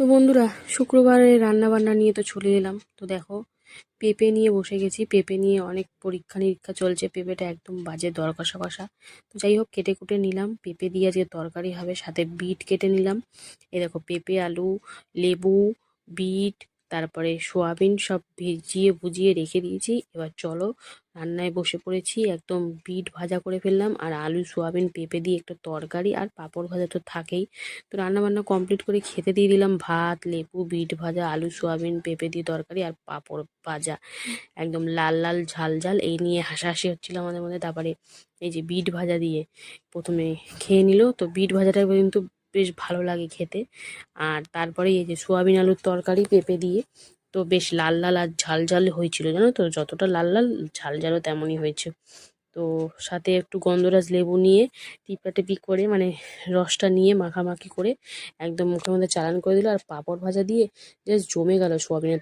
তো বন্ধুরা শুক্রবারে রান্না বান্না নিয়ে তো চলে এলাম। তো দেখো, পেঁপে নিয়ে বসে গেছি। পেঁপে নিয়ে অনেক পরীক্ষা নিরীক্ষা চলছে। পেঁপেটা একদম বাজে দর কষা কষা তো যাই হোক কেটে কুটে নিলাম। পেঁপে দিয়ে আজকে তরকারি হবে, সাথে বিট কেটে নিলাম। এ দেখো, পেঁপে, আলু, লেবু, বিট তারপরে সোয়াবিন সব ভিজিয়ে ভুজিয়ে রেখে দিয়েছি। এবার চলো রান্নায় বসে পড়েছি। একদম বিট ভাজা করে ফেললাম আর আলু, সোয়াবিন, পেঁপে দিয়ে একটু তরকারি আর পাঁপড় ভাজা তো থাকেই। তো রান্না বান্না কমপ্লিট করে খেতে দিয়ে দিলাম ভাত, লেবু, বিট ভাজা, আলু, সোয়াবিন, পেঁপে দিয়ে তরকারি আর পাঁপড় ভাজা। একদম লাল লাল, ঝাল ঝাল এই নিয়ে হাসাহাসি হচ্ছিল আমাদের মধ্যে। তারপরে এই যে বিট ভাজা দিয়ে প্রথমে খেয়ে নিল। তো বিট ভাজাটা কিন্তু বেশ ভালো লাগে খেতে। আর তারপরে এই যে সোয়াবিন আলুর তরকারি পেঁপে দিয়ে, তো বেশ লাল লাল আর ঝাল ঝাল হয়েছিল, জানো তো? যতটা লাল লাল, ঝাল ঝালও তেমনই হয়েছে। তো সাথে একটু গন্ধরাজ লেবু নিয়ে টিপাটিপি করে মানে রসটা নিয়ে মাখামাখি করে একদম মুখের মধ্যে চালান করে দিল, আর পাঁপড় ভাজা দিয়ে জাস্ট জমে গেল সোয়াবিনের